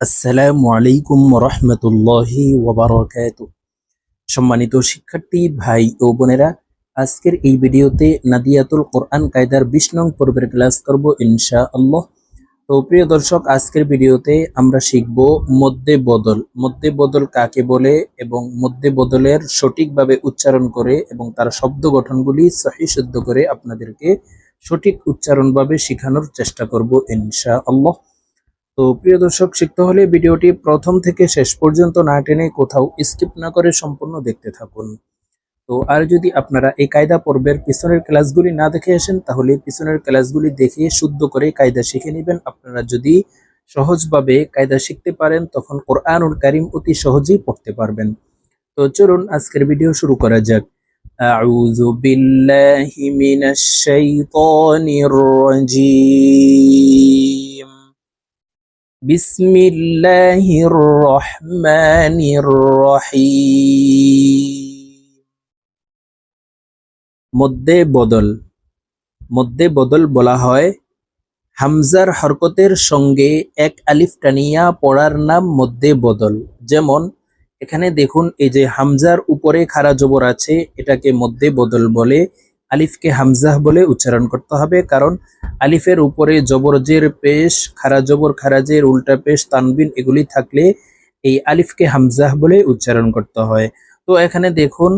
আসসালামু আলাইকুম রহমতুল্লাহি ওবরাকাত সম্মানিত শিক্ষার্থী, ভাই ও বোনেরা, আজকের এই ভিডিওতে নাদিয়াতুল কোরআন কায়দার বিশ নং পর্বের ক্লাস করব ইনশা আল্লাহ তো প্রিয় দর্শক, আজকের ভিডিওতে আমরা শিখব মধ্যে বদল। মধ্যে বদল কাকে বলে এবং মধ্যে বদলের সঠিকভাবে উচ্চারণ করে এবং তার শব্দ গঠনগুলি সহি শুদ্ধ করে আপনাদেরকে সঠিক উচ্চারণভাবে শেখানোর চেষ্টা করব ইনশা আল্লাহ তো প্রিয় দর্শক শিখতে হলে ভিডিওটি প্রথম থেকে শেষ পর্যন্ত না টেনে কোথাও স্কিপ না করে সম্পূর্ণ দেখতে থাকুন তো আর যদি আপনারা এই কায়দা পর্বের পিছনের ক্লাসগুলি না দেখে আসেন তাহলে পিছনের ক্লাসগুলি দেখে শুদ্ধ করে কায়দা শিখে নেবেন আপনারা যদি সহজভাবে কায়দা শিখতে পারেন তখন কোরআনুল কারিম অতি সহজেই পড়তে পারবেন তো চলুন আজকের ভিডিও শুরু করা যাক أعوذ بالله من الشيطان الرجيم بسم الله الرحمن الرحيم মধ্যে বদল মধ্যে বদল বলা হয় হামজার হরকতের সঙ্গে এক আলিফ টানিয়া পড়ার নাম মধ্যে বদল যেমন এখানে দেখুন এই যে হামজার উপরে খারা জবর আছে এটাকে মধ্যে বদল বলে আলিফকে হামজাহ বলে উচ্চারণ করতে হবে কারণ আলিফের উপরে জবরজের পেশ, খারা জবর খারাজের উল্টা পেশ, তানবিন এগুলি থাকলে এই আলিফকে হামজাহ বলে উচ্চারণ করতে হয়। তো এখানে দেখুন,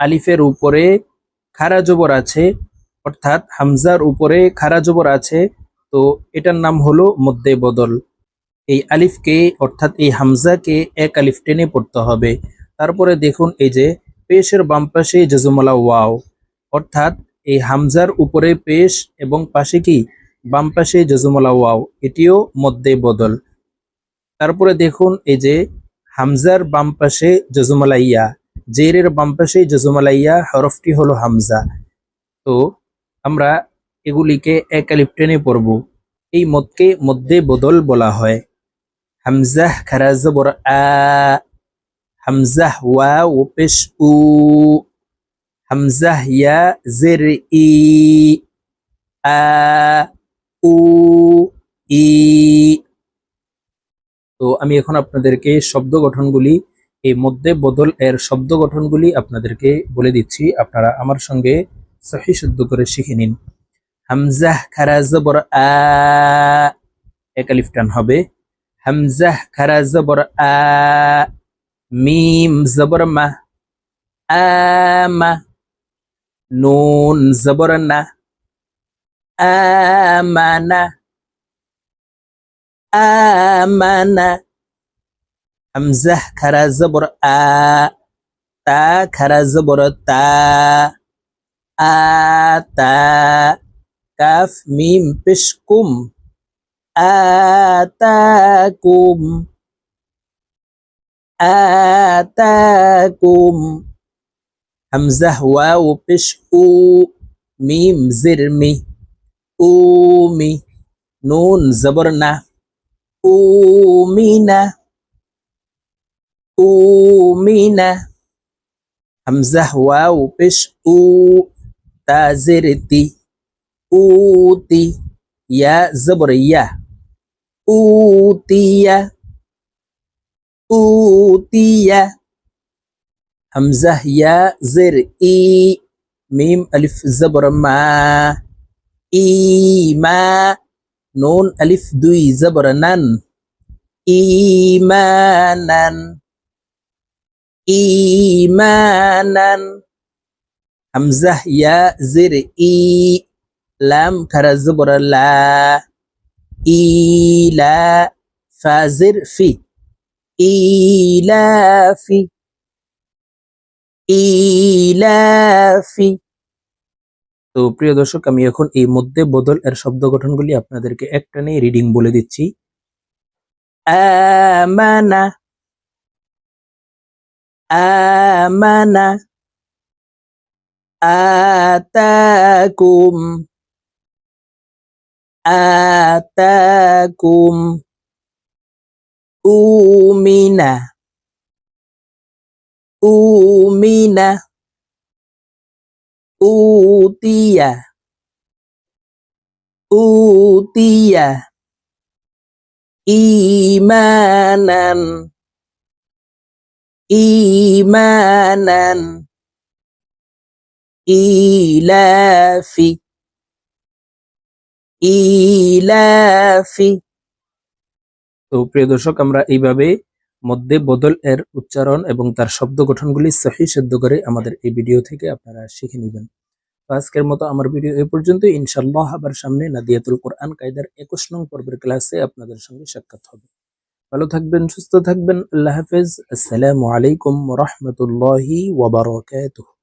আলিফের উপরে খারা জবর আছে, অর্থাৎ হামজার উপরে খারা জবর আছে, তো এটার নাম হলো মধ্যে বদল। এই আলিফকে, অর্থাৎ এই হামজাকে এক আলিফ টেনে পড়তে হবে। তারপরে দেখুন, এই যে পেশের বাম পাশে জজমলা ওয়াও, অর্থাৎ এই হামজার উপরে পেশ এবং পাশে কি? বাম পাশে জজমলা ওয়াও, এটিও মধ্যে বদল। তারপরে দেখুন এই যে হামজার বাম পাশে জজমলা ইয়া, জেরের বাম পাশে জজমলা ইয়া, হরফটি হলো হামজা। তো আমরা এগুলিকে এক আলিফ টেনে পড়ব। এই মদকে মধ্যে বদল বলা হয়। হামজাহ খারা জবর আ, হামজাহ ওয়া ও পেশ উ। হামজাহ ইয়া জের ই আ উ ই তো আমি এখন আপনাদেরকে শব্দ গঠনগুলি এই মধ্যে বদল, এর শব্দ গঠনগুলি আপনাদেরকে বলে দিচ্ছি। আপনারা আমার সঙ্গে সহি শুদ্ধ করে শিখে নিন। হামজাহ খারা জবর আ, এক টান হবে। হামজাহ খারা জবর আ, মিম জবর মা আমা নুন জবর না আমানা আমানা হামজাহ খারা জবর আ তা খারা জবর তা আতা কাফ মিম পেশকুম আতাকুম আতাকুম হামজাহ ওয়াও পেশ উ মিম জিরমি উমি নুন জবর না উমিনা উমিনা হামজাহ ওয়াও পেশ উ তাজিরতি উতি ইয়া জবর ইয়া উতিয়া উতিয়া হামজাহ ইয়া জের ই মিম আলিফ জবর মা ইমা নুন আলিফ দুই জবর নান ইমানান ইমানান হামজাহ ইয়া জের ই লাম খারা জবর লা ইলা ফাজির ফি ইলাফি ইলাফি। তো প্রিয় দর্শক, আমি এখন এই মধ্যে বদল এর শব্দ গঠনগুলি আপনাদেরকে একটানে রিডিং বলে দিচ্ছি। আমানা। আমানা। আতাকুম। আতাকুম। উমিনা। উমিনা উতিয়া উতিয়া ঈমানান ঈমানান ইলাফি ইলাফি তো প্রিয় দর্শক আমরা এইভাবে মধ্যে বদল এর উচ্চারণ এবং তার শব্দ গঠনগুলি সহি সেদ্ধ করে আমাদের এই ভিডিও থেকে আপনারা শিখে নেবেন। আজকের মতো আমার ভিডিও এ পর্যন্ত ইনশাল্লাহ আবার সামনে নাদিয়াতুল কোরআন কায়দার একুশ নং পর্বের ক্লাসে আপনাদের সঙ্গে সাক্ষাৎ হবে। ভালো থাকবেন, সুস্থ থাকবেন। আল্লাহ হাফেজ। আসসালামু আলাইকুম রহমতুল্লাহি ওয়াবারকাতুহ